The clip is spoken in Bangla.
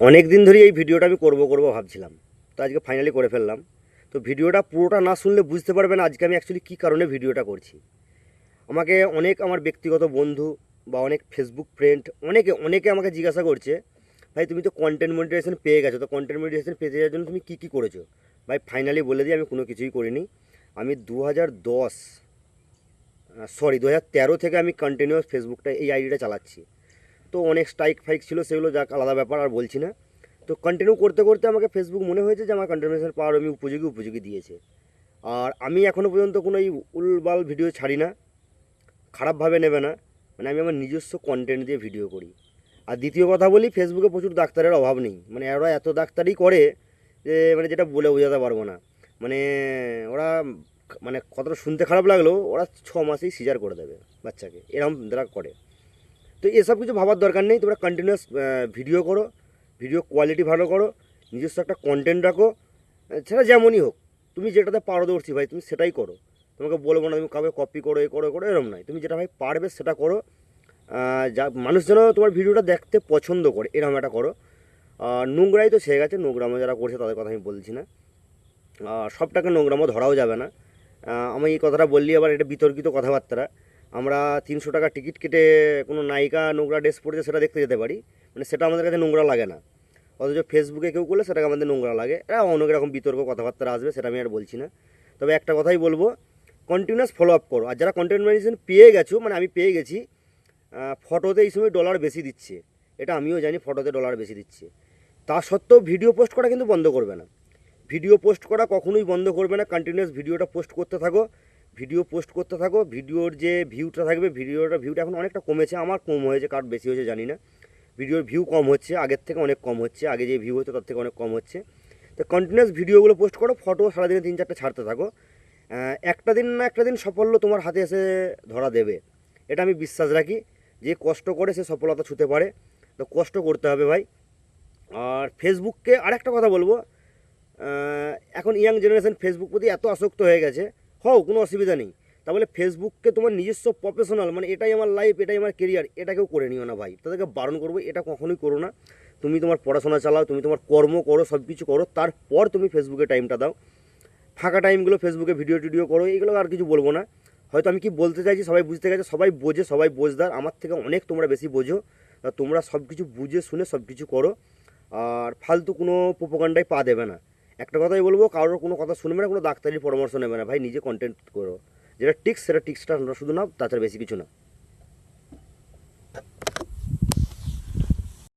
অনেক দিন ধরেই এই ভিডিওটা আমি করব করব ভাবছিলাম। তো আজকে ফাইনালি করে ফেললাম। তো ভিডিওটা পুরোটা না শুনলে বুঝতে পারবেন আজকে আমি অ্যাকচুয়ালি কী কারণে ভিডিওটা করছি। আমাকে অনেক আমার ব্যক্তিগত বন্ধু বা অনেক ফেসবুক ফ্রেন্ড অনেকে অনেকে আমাকে জিজ্ঞাসা করছে, ভাই, তুমি তো কন্টেন্ট মনিটাইজেশন পেয়ে গেছো, তো কন্টেন্ট মনিটাইজেশন পেতে যাওয়ার জন্য তুমি কী কী করেছ? ভাই ফাইনালি বলে দিই, আমি কোনো কিছুই করিনি। আমি দু হাজার দশ সরি দু হাজার তেরো থেকে আমি কন্টিনিউয়াস ফেসবুকটা এই আইডিটা চালাচ্ছি। তো অনেক স্ট্রাইক ফাইক ছিল, সেগুলো যাক, আলাদা ব্যাপার, আর বলছি না। তো কন্টিনিউ করতে করতে আমাকে ফেসবুক মনে হয়েছে যে, আমার কন্টিনিউশন পাওয়ার আমি উপযোগী উপযোগী দিয়েছে। আর আমি এখনও পর্যন্ত কোনো এই উলবাল ভিডিও ছাড়ি না, খারাপভাবে নেবে না। মানে আমি আমার নিজস্ব কন্টেন্ট দিয়ে ভিডিও করি। আর দ্বিতীয় কথা বলি ফেসবুকে প্রচুর ডাক্তারের অভাব নেই। মানে ওরা এত ডাক্তারই করে যে মানে যেটা বলে বোঝাতে পারব না। মানে ওরা মানে কতটা শুনতে খারাপ লাগল, ওরা ছ মাসেই সিজার করে দেবে বাচ্চাকে। এরকম তারা করে। তো এসব কিছু ভাবার দরকার নেই, তোমরা কন্টিনিউয়াস ভিডিও করো ভিডিও কোয়ালিটি ভালো করো, নিজস্ব একটা কন্টেন্ট রাখো সেটা যেমনই হোক, তুমি যেটাতে পারদর্শী ভাই, তুমি সেটাই করো। তোমাকে বলব না, তুমি কাউকে কপি করো, এ করো করো এরকম নয়। তুমি যেটা ভাই পারবে সেটা করো যা মানুষ যেন তোমার ভিডিওটা দেখতে পছন্দ করে এরকম একটা করো। নোংরাই তো ছেয়ে গেছে, নোংরামো যারা করছে তাদের কথা আমি বলছি না। সবটাকে নোংরামো ধরাও যাবে না। আমি এই কথাটা বললি, আবার এটা বিতর্কিত কথাবার্তা। আমরা তিনশো টাকা টিকিট কেটে কোনো নায়িকা নোংরা ড্রেস পরেছে সেটা দেখতে যেতে পারি। মানে সেটা আমাদের কাছে নোংরা লাগে না। অথচ ফেসবুকে কেউ করলে সেটাকে আমাদের নোংরা লাগে। এটা অনেক রকম বিতর্ক কথাবার্তা আসবে, সেটা আমি আর বলছি না। তবে একটা কথাই বলব কন্টিনিউয়াস ফলো আপ করো। আর যারা কন্টেন্ট ম্যানেজেশন পেয়ে গেছো মানে আমি পেয়ে গেছি ফটোতে এই সময় ডলার বেশি দিচ্ছে। এটা আমিও জানি ফটোতে ডলার বেশি দিচ্ছে। তা সত্ত্বেও ভিডিও পোস্ট করা কিন্তু বন্ধ করবে না। ভিডিও পোস্ট করা কখনোই বন্ধ করবে না। কন্টিনিউয়াস ভিডিওটা পোস্ট করতে থাকো। ভিডিও পোস্ট করতে থাকো, ভিডিওর যে ভিউটা থাকবে, ভিডিওটা ভিউটা এখন অনেকটা কমেছে, আমার কম হয়েছে, কার বেশি হয়েছে জানি না। ভিডিওর ভিউ কম হচ্ছে, আগের থেকে অনেক কম হচ্ছে, আগে যে ভিউ হতো তার থেকে অনেক কম হচ্ছে। তো কন্টিনিউয়াস ভিডিওগুলো পোস্ট করো ফটো সারাদিনে তিন চারটে ছাড়তে থাকো। একটা দিন না একটা দিন সাফল্য তোমার হাতে এসে ধরা দেবে। এটা আমি বিশ্বাস রাখি, যে কষ্ট করে সে সফলতা ছুতে পারে। তো কষ্ট করতে হবে ভাই। আর ফেসবুককে আরেকটা কথা বলব এখন ইয়াং জেনারেশন ফেসবুক প্রতি এত আসক্ত হয়ে গেছে হও, কোনো অসুবিধা নেই। তাহলে ফেসবুককে তোমার নিজস্ব প্রফেশনাল মানে এটাই আমার লাইফ এটাই আমার কেরিয়ার এটাকেও করে নিও না ভাই। তাদেরকে বারণ করব, এটা কখনোই করো না। তুমি তোমার পড়াশোনা চালাও, তুমি তোমার কর্ম করো সব কিছু করো, তারপর তুমি ফেসবুকে টাইমটা দাও। ফাঁকা টাইমগুলো ফেসবুকে ভিডিও টিডিও করো, এগুলো আর কিছু বলব না। হয়তো আমি কি বলতে চাইছি, সবাই বুঝতে গেছে, সবাই বোঝে, সবাই বোঝদার। আমার থেকে অনেক তোমরা বেশি বোঝো। তা তোমরা সব কিছু বুঝে, শুনে সব কিছু করো। আর ফালতু কোনো প্রোপাগান্ডায় পা দেবে না। একটা কথাই বলব, কারোর কোনো কথা শুনবে না, কোনো ডাক্তারির পরামর্শ নেবে না। ভাই, নিজে কন্টেন্ট করো। যেটা টিক্স সেটা টিক্সটা শুধু না, তাছাড়া বেশি কিছু না।